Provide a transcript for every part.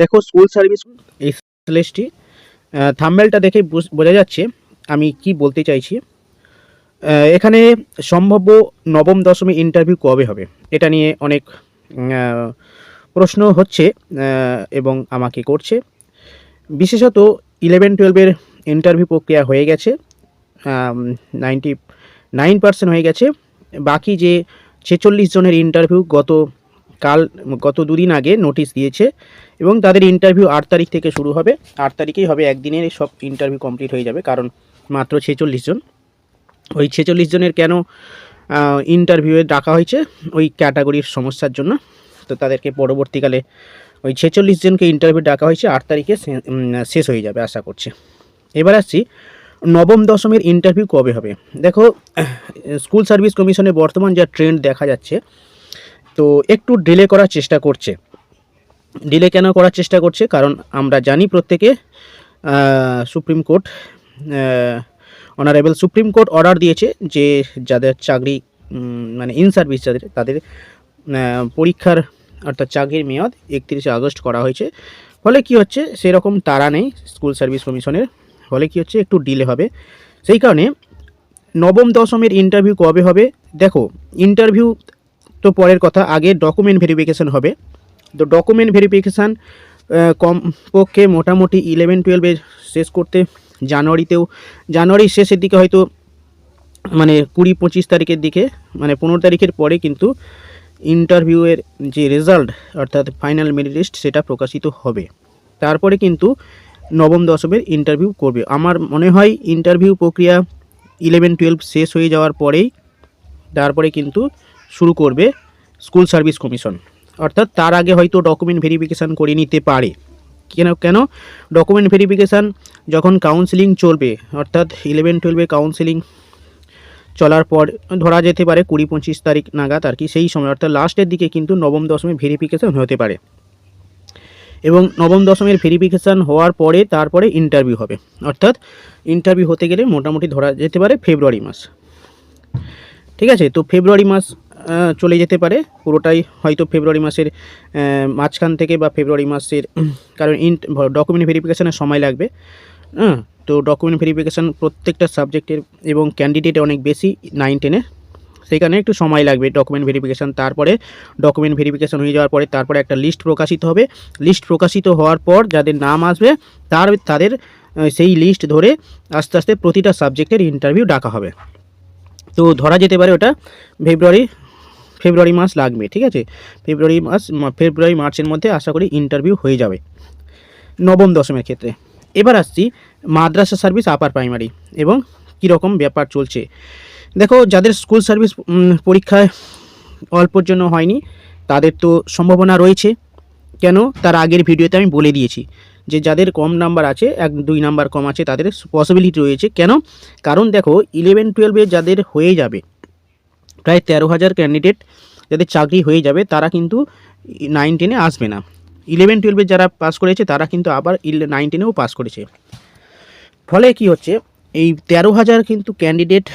দেখো school service লিস্টটি থাম্বেলটা দেখে বোঝা যাচ্ছে আমি কি বলতে চাইছি। এখানে সম্ভাব্য নবম দশমী ইন্টারভিউ কবে হবে? এটা নিয়ে অনেক প্রশ্ন হচ্ছে এবং আমাকে করছে। বিশেষত ইলেভেন টুয়েলভের ইন্টারভিউ প্রক্রিয়া হয়ে গেছে নাইনটি নাইন পার্সেন্ট হয়ে গেছে। বাকি যে ছেচল্লিশ জনের ইন্টারভিউ গত কাল গত দুদিন আগে নোটিশ দিয়েছে এবং তাদের ইন্টারভিউ আট তারিখ থেকে শুরু হবে। আট তারিখেই হবে, একদিনের সব ইন্টারভিউ কমপ্লিট হয়ে যাবে, কারণ মাত্র ছেচল্লিশ জন। ওই ছেচল্লিশ জনের কেন ইন্টারভিউয়ে ডাকা হয়েছে? ওই ক্যাটাগরির সমস্যার জন্য। তো তাদেরকে পরবর্তীকালে ওই ছেচল্লিশ জনকে ইন্টারভিউ ডাকা হয়েছে, আট তারিখে শেষ হয়ে যাবে আশা করছি। এবার আসছি, নবম দশমের ইন্টারভিউ কবে হবে? দেখো, স্কুল সার্ভিস কমিশনে বর্তমান যা ট্রেন্ড দেখা যাচ্ছে তো একটু ডিলে করার চেষ্টা করছে। ডিলে কেন করার চেষ্টা করছে? কারণ আমরা জানি প্রত্যেকে supreme court honourable supreme court order দিয়েছে যে যাদের চাকরি মানে ইন সার্ভিস যাদের, তাদের পরীক্ষার অর্থাৎ চাকরির মেয়াদ একত্রিশে আগস্ট করা হয়েছে। ফলে কি হচ্ছে? সেরকম তারা নেই স্কুল সার্ভিস কমিশনের ফলে কি হচ্ছে? একটু ডিলে হবে। সেই কারণে নবম দশমের ইন্টারভিউ কবে হবে? দেখো ইন্টারভিউ তো পরের কথা, আগে ডকুমেন্ট ভেরিফিকেশন হবে। তো ডকুমেন্ট ভেরিফিকেশান কমপক্ষে মোটামুটি ইলেভেন টুয়েলভে শেষ করতে জানুয়ারিতেও জানুয়ারির শেষের দিকে হয়তো মানে কুড়ি, পঁচিশ তারিখের দিকে মানে পনেরো তারিখের পরে কিন্তু ইন্টারভিউয়ের যে রেজাল্ট অর্থাৎ ফাইনাল মেরিট লিস্ট সেটা প্রকাশিত হবে। তারপরে কিন্তু নবম, দশমের ইন্টারভিউ করবে। আমার মনে হয় ইন্টারভিউ প্রক্রিয়া ইলেভেন টুয়েলভ শেষ হয়ে যাওয়ার পরেই, তারপরে কিন্তু শুরু করবে স্কুল সার্ভিস কমিশন। অর্থাৎ তার আগে হয়তো ডকুমেন্ট ভেরিফিকেশান করে নিতে পারে। কেন কেন? ডকুমেন্ট ভেরিফিকেশান যখন কাউন্সিলিং চলবে, অর্থাৎ ইলেভেন টুয়েলভে কাউন্সিলিং চলার পর ধরা যেতে পারে কুড়ি, পঁচিশ তারিখ নাগাদ আর কি, সেই সময়। অর্থাৎ লাস্টের দিকে কিন্তু নবম, দশমী ভেরিফিকেশান হতে পারে। এবং নবম, দশমের ভেরিফিকেশান হওয়ার পরে তারপরে ইন্টারভিউ হবে। অর্থাৎ ইন্টারভিউ হতে গেলে মোটামুটি ধরা যেতে পারে ফেব্রুয়ারি মাস। ঠিক আছে? তো ফেব্রুয়ারি মাস চলে যেতে পারে। পুরোটাই হয়তো ফেব্রুয়ারি মাসের মাঝখান থেকে বা ফেব্রুয়ারি মাসের, কারণ ইন্ট ডকুমেন্ট ভেরিফিকেশানের সময় লাগবে। হ্যাঁ তো ডকুমেন্ট ভেরিফিকেশান প্রত্যেকটা সাবজেক্টের এবং ক্যান্ডিডেট অনেক বেশি নাইন টেনে সেখানে একটু সময় লাগবে ডকুমেন্ট ভেরিফিকেশান তারপরে ডকুমেন্ট ভেরিফিকেশান হয়ে যাওয়ার পরে তারপরে একটা লিস্ট প্রকাশিত হবে। লিস্ট প্রকাশিত হওয়ার পর যাদের নাম আসবে, তার, তাদের সেই লিস্ট ধরে আস্তে আস্তে প্রতিটা সাবজেক্টের ইন্টারভিউ ডাকা হবে। তো ধরা যেতে পারে ওটা ফেব্রুয়ারি ফেব্রুয়ারি মাস লাগবে, ঠিক আছে? ফেব্রুয়ারি মাস ফেব্রুয়ারি, মার্চের মধ্যে আশা করি ইন্টারভিউ হয়ে যাবে। নবম দশমের ক্ষেত্রে। এবার আসছি মাদ্রাসা সার্ভিস আপার প্রাইমারি এবং কীরকম ব্যাপার চলছে। দেখো, যাদের স্কুল সার্ভিস পরীক্ষায় অল্পর জন্য হয়নি, তাদের তো সম্ভাবনা রয়েছে। কেন? তার আগের ভিডিওতে আমি বলে দিয়েছি যে, যাদের কম নাম্বার আছে, এক, দুই নাম্বার কম আছে, তাদের পসিবিলিটি রয়েছে। কেন? কারণ দেখো ইলেভেন টুয়েলভে যাদের হয়ে যাবে প্রায় তেরো হাজার ক্যান্ডিডেট যাদের চাকরি হয়ে যাবে, তারা কিন্তু নাইন টেনে আসবে না। ইলেভেন টুয়েলভে যারা পাস করেছে, তারা কিন্তু আবার নাইন টেনেও পাস করেছে। ফলে কি হচ্ছে, এই তেরো হাজার কিন্তু ক্যান্ডিডেট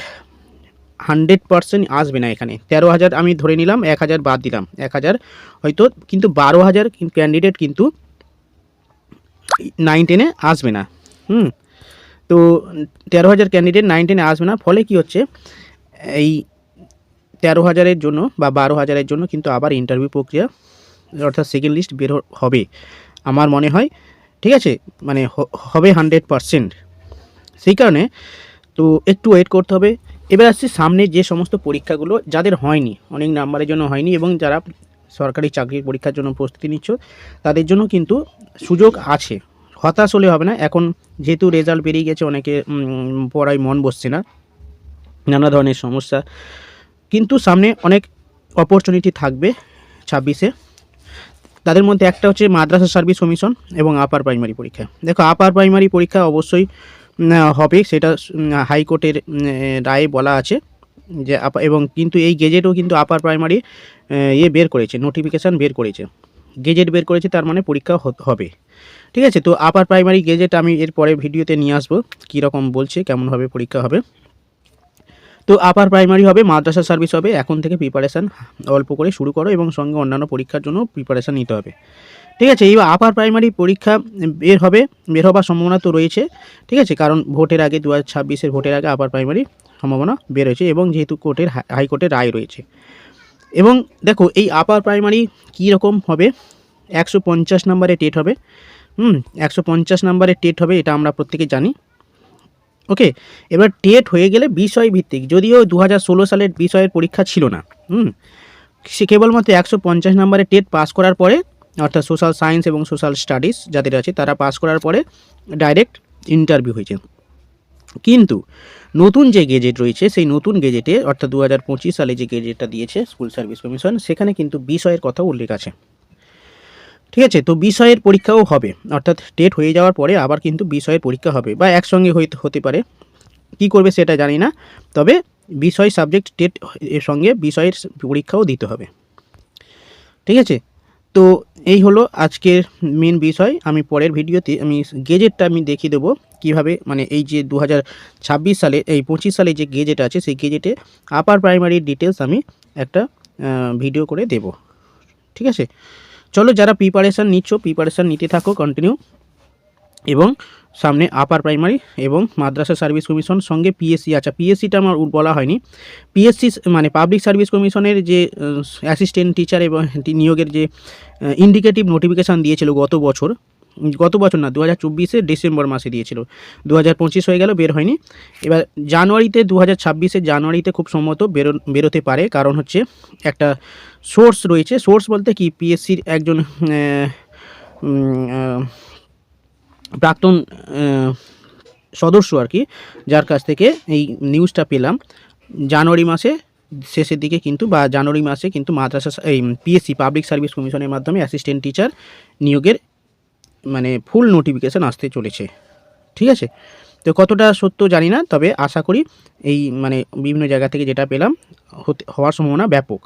হান্ড্রেড পার্সেন্ট আসবে না এখানে। তেরো হাজার আমি ধরে নিলাম, এক হাজার বাদ দিলাম। এক হাজার হয়তো কিন্তু বারো হাজার ক্যান্ডিডেট কিন্তু নাইন টেনে আসবে না। হুম, তো তেরো হাজার ক্যান্ডিডেট নাইন টেনে আসবে না। ফলে কি হচ্ছে, এই তেরো হাজারের জন্য বা বারো হাজারের জন্য কিন্তু আবার ইন্টারভিউ প্রক্রিয়া অর্থাৎ সেকেন্ড লিস্ট বের হবে। আমার মনে হয়, ঠিক আছে? মানে হবে হান্ড্রেড পারসেন্ট সেই কারণে তো একটু ওয়েট করতে হবে। এবার আসছে সামনে যে সমস্ত পরীক্ষাগুলো, যাদের হয়নি, অনেক নাম্বারের জন্য হয়নি এবং যারা সরকারি চাকরির পরীক্ষার জন্য প্রস্তুতি নিচ্ছ, তাদের জন্য কিন্তু সুযোগ আছে। হতাশ হলে হবে না। এখন যেহেতু রেজাল্ট বেরিয়ে গেছে, অনেকে পড়ায় মন বসছে না, নানা ধরনের সমস্যা। কিন্তু সামনে অনেক অপরচুনিটি থাকবে ছাব্বিশে। তাদের মধ্যে একটা হচ্ছে মাদ্রাসা সার্ভিস কমিশন এবং আপার প্রাইমারি পরীক্ষা। দেখো আপার প্রাইমারি পরীক্ষা অবশ্যই হবে, সেটা হাইকোর্টের রায়ে বলা আছে যে এবং কিন্তু এই গেজেটও কিন্তু আপার প্রাইমারি ইয়ে বের করেছে নোটিফিকেশান বের করেছে। গেজেট বের করেছে, তার মানে পরীক্ষা হবে। ঠিক আছে? তো আপার প্রাইমারি গেজেট আমি এর পরে ভিডিওতে নিয়ে আসব, কীরকম বলছে, কেমনভাবে পরীক্ষা হবে। তো আপার প্রাইমারি হবে, মাদ্রাসা সার্ভিস হবে, এখন থেকে প্রিপারেশান অল্প করে শুরু করো এবং সঙ্গে অন্যান্য পরীক্ষার জন্য প্রিপারেশান নিতে হবে। ঠিক আছে, এইবার আপার প্রাইমারি পরীক্ষা বের হবে, বের হবার সম্ভাবনা তো রয়েছে, ঠিক আছে? কারণ ভোটের আগে দু হাজার ছাব্বিশের ভোটের আগে আপার প্রাইমারি সম্ভাবনা বের হয়েছে এবং যেহেতু কোর্টের হাই- হাইকোর্টের রায় রয়েছে। এবং দেখো, এই আপার প্রাইমারি কী রকম হবে? একশো পঞ্চাশ নম্বরে টেট হবে। হুম, একশো পঞ্চাশ নম্বরে টেট হবে, এটা আমরা প্রত্যেকে জানি। ওকে এবার টেট হয়ে গেলে বিষয় ভিত্তিক যদিও দু হাজার ষোলো সালের বিষয়ের পরীক্ষা ছিল না, হুম? সে কেবলমাত্র একশো পঞ্চাশ নম্বরে টেট পাস করার পরে, অর্থাৎ সোশ্যাল সায়েন্স এবং সোশ্যাল স্টাডিজ যাদের আছে, তারা পাস করার পরে ডাইরেক্ট ইন্টারভিউ হয়েছে। কিন্তু নতুন যে গেজেট রয়েছে, সেই নতুন গেজেটে অর্থাৎ দু হাজার পঁচিশ সালে যে গেজেটটা দিয়েছে স্কুল সার্ভিস কমিশন সেখানে কিন্তু বিষয়ের কথা উল্লেখ আছে। ঠিক আছে? তো বিষয়ের পরীক্ষাও হবে। অর্থাৎ টেট হয়ে যাওয়ার পরে আবার কিন্তু বিষয়ের পরীক্ষা হবে বা একসঙ্গে হতে পারে। কি করবে সেটা জানি না। তবে বিষয় সাবজেক্ট টেট এর সঙ্গে বিষয়ের পরীক্ষাও দিতে হবে। ঠিক আছে? তো এই হলো আজকের মেন বিষয়। আমি পরের ভিডিওতে, আমি গেজেটটা আমি দেখিয়ে দেবো কীভাবে মানে এই যে দু হাজার ছাব্বিশ সালে, এই পঁচিশ সালে যে গেজেট আছে, সেই গেজেটে আপার প্রাইমারি ডিটেলস আমি একটা ভিডিও করে দেব। ঠিক আছে? চলো যারা প্রিপারেশান নিচ্ছ প্রিপারেশান নিতে থাকো কন্টিনিউ এবং সামনে আপার প্রাইমারি এবং মাদ্রাসা সার্ভিস কমিশন সঙ্গে পিএসসি আচ্ছা পিএসসিটা আমার বলা হয়নি। পিএসসি মানে পাবলিক সার্ভিস কমিশনের যে অ্যাসিস্ট্যান্ট টিচার এবং নিয়োগের যে ইন্ডিকেটিভ নোটিফিকেশান দিয়েছিল গত বছর গত বছর না দু হাজার চব্বিশে ডিসেম্বর মাসে দিয়েছিল। দু হাজার পঁচিশ হয়ে গেল, বের হয়নি। এবার জানুয়ারিতে দু হাজার ছাব্বিশে জানুয়ারিতে খুব সম্ভবত বেরো, বেরোতে পারে। কারণ হচ্ছে একটা সোর্স রয়েছে। সোর্স বলতে কি? পিএসসির একজন প্রাক্তন সদস্য আর কি, যার কাছ থেকে এই নিউজটা পেলাম। জানুয়ারি মাসে শেষের দিকে কিন্তু বা জানুয়ারি মাসে কিন্তু মাদ্রাসা, এই, পিএসসি, পাবলিক সার্ভিস কমিশনের মাধ্যমে অ্যাসিস্ট্যান্ট টিচার নিয়োগের মানে ফুল নোটিফিকেশান আসতে চলেছে। ঠিক আছে? তো কতটা সত্য জানি না, তবে আশা করি এই মানে বিভিন্ন জায়গা থেকে যেটা পেলাম, হতে, হওয়ার সম্ভাবনা ব্যাপক।